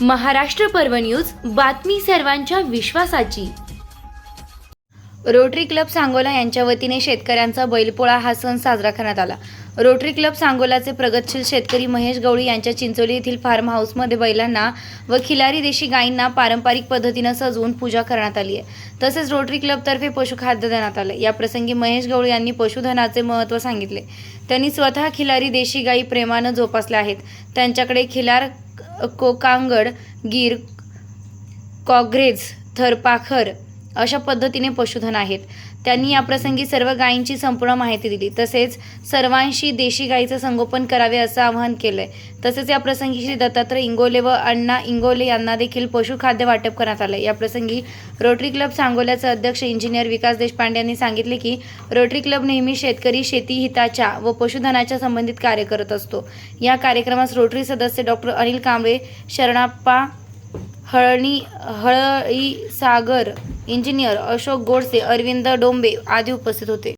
महाराष्ट्र पर्व न्यूज बातमी सर्वांच्या विश्वासाची. रोटरी क्लब सांगोला यांच्या वतीने शेतकऱ्यांचा बैलपोळा हा सण साजरा करण्यात आला. रोटरी क्लब सांगोलाचे प्रगतशील शेतकरी महेश गवळी यांच्या चिंचोली येथील फार्म हाऊसमध्ये बैलांना व खिलारी देशी गायींना पारंपरिक पद्धतीनं सजवून पूजा करण्यात आली आहे. तसेच रोटरी क्लबतर्फे पशुखाद्य देण्यात आलं. या प्रसंगी महेश गवळी यांनी पशुधनाचे महत्त्व सांगितले. त्यांनी स्वतः खिलारी देशी गायी प्रेमानं जोपासल्या आहेत. त्यांच्याकडे खिलार कोकांगड गीर कॉग्रेज थरपाखर अशा पद्धतीने पशुधन आहेत. त्यांनी याप्रसंगी सर्व गायींची संपूर्ण माहिती दिली. तसेच सर्वांशी देशी गायीचं संगोपन करावे असं आवाहन केलंय. तसेच या प्रसंगी श्री दत्तात्रय इंगोले व अण्णा इंगोले यांना देखील पशुखाद्य वाटप करण्यात आलं या प्रसंगी रोटरी क्लब सांगोल्याचे अध्यक्ष इंजिनियर विकास देशपांडे यांनी सांगितले की रोटरी क्लब नेहमी शेतकरी शेती हिताच्या व पशुधनाच्या संबंधित कार्य करत असतो. या कार्यक्रमास रोटरी सदस्य डॉक्टर अनिल कांबळे शरणाप्पा हळणी हळई सागर इंजिनियर अशोक गोडसे अरविंद डोंबे आदी उपस्थित होते.